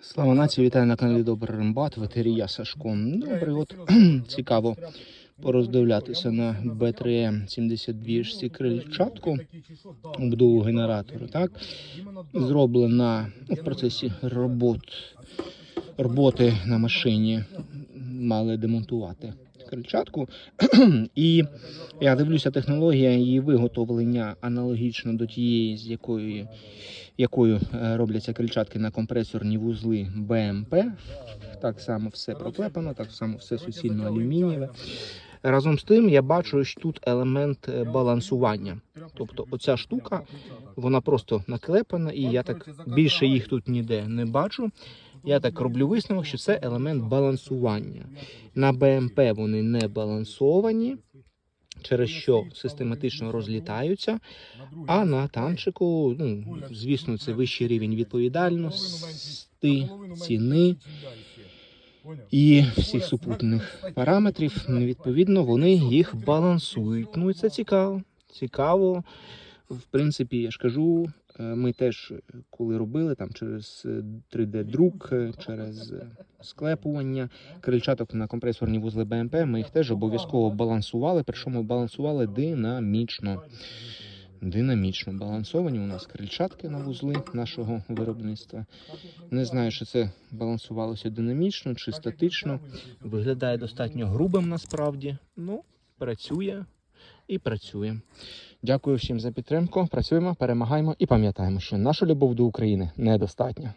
Слава нації, вітаю на каналі Добрий Рембат, ветерія Сашко. Добре, от цікаво пороздивлятися на B3M 72 шці крильчатку обдуву генератору. Так? Зроблена ну, в процесі робот, роботи на машині. Мали демонтувати крильчатку. І я дивлюся, технологія її виготовлення аналогічно до тієї, з якої якою е, робляться крильчатки на компресорні вузли БМП. Так само все проклепано, так само все суцільно алюмінієве. Разом з тим я бачу, що тут елемент е, балансування. Тобто оця штука, вона просто наклепана, і я так більше їх тут ніде не бачу. Я так роблю висновок, що це елемент балансування. На БМП вони не балансовані, через що систематично розлітаються. А на танчику, ну, звісно, це вищий рівень відповідальності, ціни і всіх супутних параметрів. Відповідно, вони їх балансують. Ну і це цікаво. Цікаво. В принципі, я ж кажу, ми теж, е, коли робили там через 3D-друк, е, через е, склепування крильчаток на компресорні вузли БМП, ми їх теж обов'язково балансували, причому балансували динамічно. Динамічно балансовані у нас крильчатки на вузли нашого виробництва. Не знаю, чи це балансувалося динамічно чи статично. Виглядає достатньо грубим насправді. Ну, працює і працюємо. Дякую всім за підтримку. Працюємо, перемагаємо і пам'ятаємо, що наша любов до України недостатня.